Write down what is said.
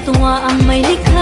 Natuwa ang may likha.